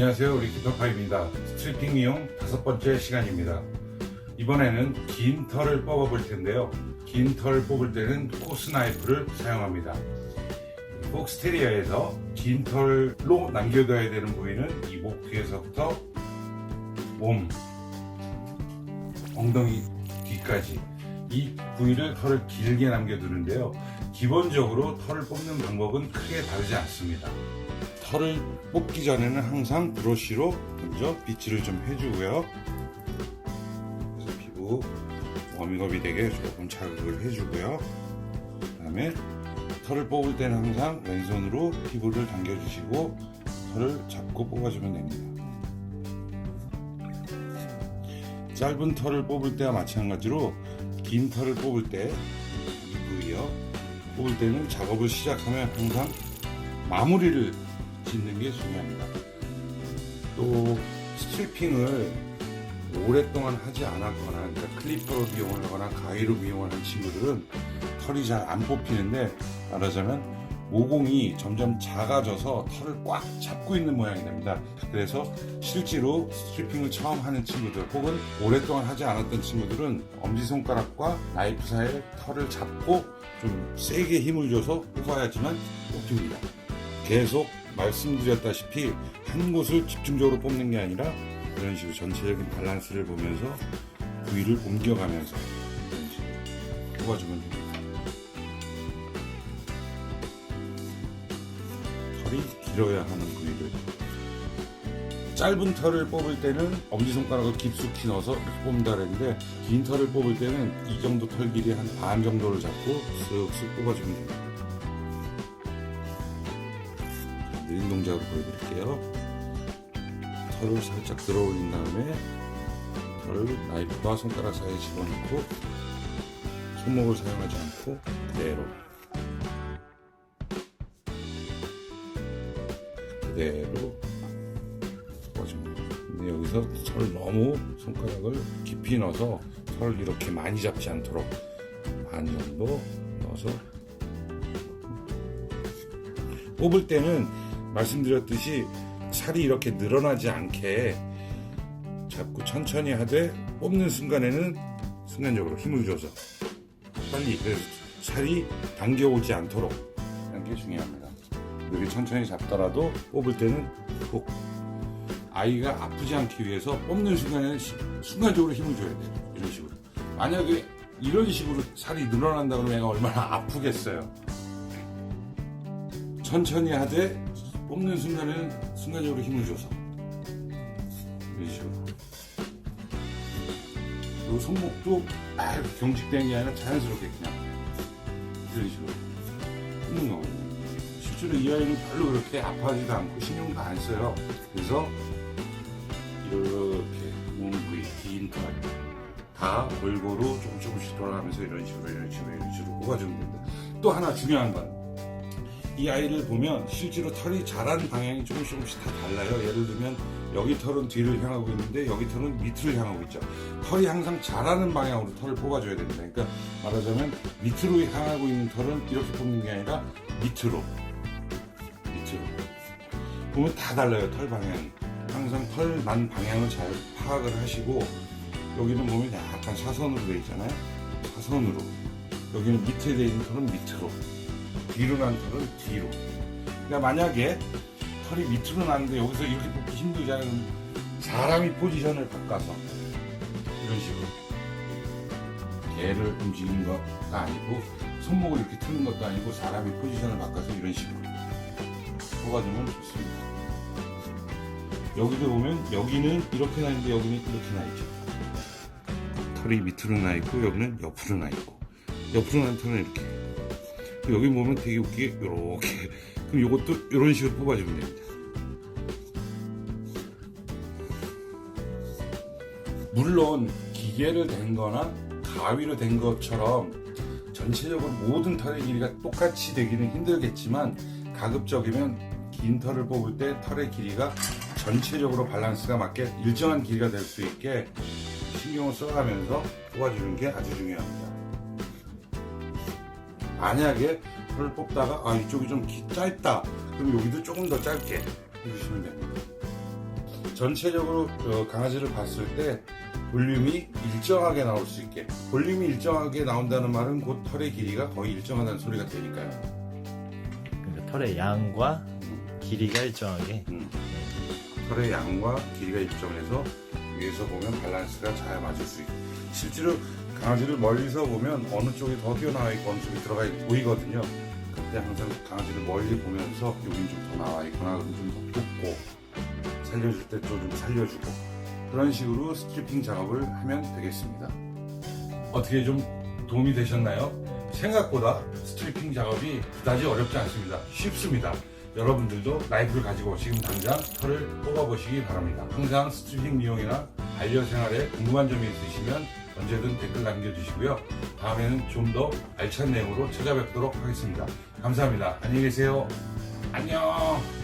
안녕하세요. 리키터파입니다. 스트리핑 미용 다섯 번째 시간입니다. 이번에는 긴 털을 뽑아 볼 텐데요. 긴 털을 뽑을 때는 코스 나이프를 사용합니다. 폭스테리아에서 긴 털로 남겨둬야 되는 부위는 이 목 뒤에서부터 몸, 엉덩이 뒤까지 이 부위를 털을 길게 남겨두는데요. 기본적으로 털을 뽑는 방법은 크게 다르지 않습니다. 털을 뽑기 전에는 항상 브러쉬로 먼저 빗질을 좀 해주고요. 그래서 피부 워밍업이 되게 조금 자극을 해주고요. 그 다음에 털을 뽑을 때는 항상 왼손으로 피부를 당겨주시고 털을 잡고 뽑아주면 됩니다. 짧은 털을 뽑을 때와 마찬가지로 긴 털을 뽑을 때 이 부위요. 뽑을 때는 작업을 시작하면 항상 마무리를 짓는 게 중요합니다. 또 스트리핑을 오랫동안 하지 않았거나 그러니까 클리퍼로 미용을 하거나 가위로 한 친구들은 털이 잘 안 뽑히는데 말하자면 모공이 점점 작아져서 털을 꽉 잡고 있는 모양이 됩니다. 그래서 실제로 스트리핑을 처음 하는 친구들 혹은 오랫동안 하지 않았던 친구들은 엄지손가락과 나이프 사이에 털을 잡고 좀 세게 힘을 줘서 뽑아야지만 뽑힙니다. 계속 말씀드렸다시피 한 곳을 집중적으로 뽑는 게 아니라 이런 식으로 전체적인 밸런스를 보면서 부위를 옮겨가면서 이런 식으로 뽑아주면 됩니다. 털이 길어야 하는 부위를 짧은 털을 뽑을 때는 엄지손가락을 깊숙이 넣어서 이렇게 뽑는다 그랬는데 긴 털을 뽑을 때는 이 정도 털 길이 한 반 정도를 잡고 쓱쓱 뽑아주면 됩니다. 느린 동작으로 보여드릴게요. 털을 살짝 들어 올린 다음에 털을 나이프와 손가락 사이에 집어넣고 손목을 사용하지 않고 그대로 그대로 뽑아줍니다. 근데 여기서 털 너무 손가락을 깊이 넣어서 털을 이렇게 많이 잡지 않도록 반 정도 넣어서 뽑을 때는 말씀드렸듯이 살이 이렇게 늘어나지 않게 자꾸 천천히 하되 뽑는 순간에는 순간적으로 힘을 줘서 빨리 그래서 살이 당겨오지 않도록 하는 게 중요합니다. 이렇게 천천히 잡더라도 뽑을 때는 꼭 아이가 아프지 않기 위해서 뽑는 순간에는 시- 순간적으로 힘을 줘야 돼요. 이런 식으로. 만약에 이런 식으로 살이 늘어난다 그러면 애가 얼마나 아프겠어요. 천천히 하되 뽑는 순간에는 순간적으로 힘을 줘서. 이런 식으로 그리고 손목도 아 경직된 게 아니라 자연스럽게 그냥 이런 식으로 뽑는 거거든요. 실제로 이 아이는 별로 그렇게 아파하지도 않고 신경도 안 써요. 그래서 이렇게 몸 부위 긴털다 골고루 조금 조금씩 돌아가면서 이런 식으로 이런 식으로 이런 식으로 뽑아주면 됩니다. 또 하나 중요한 건 이 아이를 보면 실제로 털이 자란 방향이 조금씩 조금씩 다 달라요. 예를 들면 여기 털은 뒤를 향하고 있는데 여기 털은 밑을 향하고 있죠. 털이 항상 자라는 방향으로 털을 뽑아줘야 됩니다. 그러니까 말하자면 밑으로 향하고 있는 털은 이렇게 뽑는 게 아니라 밑으로 밑으로 보면 다 달라요. 털 방향이 항상 털 난 방향을 잘 파악을 하시고 여기는 보면 약간 사선으로 되어 있잖아요. 사선으로 여기는 밑에 되어 있는 털은 밑으로 뒤로 난 털은 뒤로. 그러니까 만약에 털이 밑으로 나는데 여기서 이렇게 뽑기 힘들잖아요. 사람이 포지션을 바꿔서 이런 식으로 개를 움직이는 것가 아니고 손목을 이렇게 트는 것도 아니고 사람이 포지션을 바꿔서 이런 식으로 뽑아주면 좋습니다. 여기도 보면 여기는 이렇게 나 있는데 여기는 이렇게 나 있죠. 털이 밑으로 나 있고 여기는 옆으로 나 있고 옆으로 난 털은 이렇게 여기 보면 되게 웃기게 요렇게 그럼 요것도 이런 식으로 뽑아주면 됩니다 물론 기계를 댄 거나 가위로 된 것처럼 전체적으로 모든 털의 길이가 똑같이 되기는 힘들겠지만 가급적이면 긴 털을 뽑을 때 털의 길이가 전체적으로 밸런스가 맞게 일정한 길이가 될 수 있게 신경을 써가면서 뽑아주는 게 아주 중요합니다. 만약에 털을 뽑다가 아 이쪽이 좀 기- 짧다 그럼 여기도 조금 더 짧게 해주시면 됩니다 전체적으로 어, 강아지를 봤을 때 볼륨이 일정하게 나올 수 있게 볼륨이 일정하게 나온다는 말은 곧 털의 길이가 거의 일정하다는 소리가 되니까요. 그러니까 털의 양과 길이가 일정하게 음. 털의 양과 길이가 일정해서 위에서 보면 밸런스가 잘 맞을 수 있고 실제로 강아지를 멀리서 보면 어느 쪽이 더 튀어나와 있고 어느 쪽이 들어가 있고 보이거든요. 그때 항상 강아지를 멀리 보면서 여긴 좀 더 나와 있거나 여긴 좀더 돋고 살려줄 때 또 좀 살려주고 그런 식으로 스트리핑 작업을 하면 되겠습니다. 어떻게 좀 도움이 되셨나요? 생각보다 스트리핑 작업이 그다지 어렵지 않습니다. 쉽습니다. 여러분들도 나이프를 가지고 지금 당장 털을 뽑아보시기 바랍니다. 항상 스트리핑 미용이나 반려생활에 궁금한 점이 있으시면 언제든 댓글 남겨주시고요. 다음에는 좀 더 알찬 내용으로 찾아뵙도록 하겠습니다. 감사합니다. 안녕히 계세요. 안녕.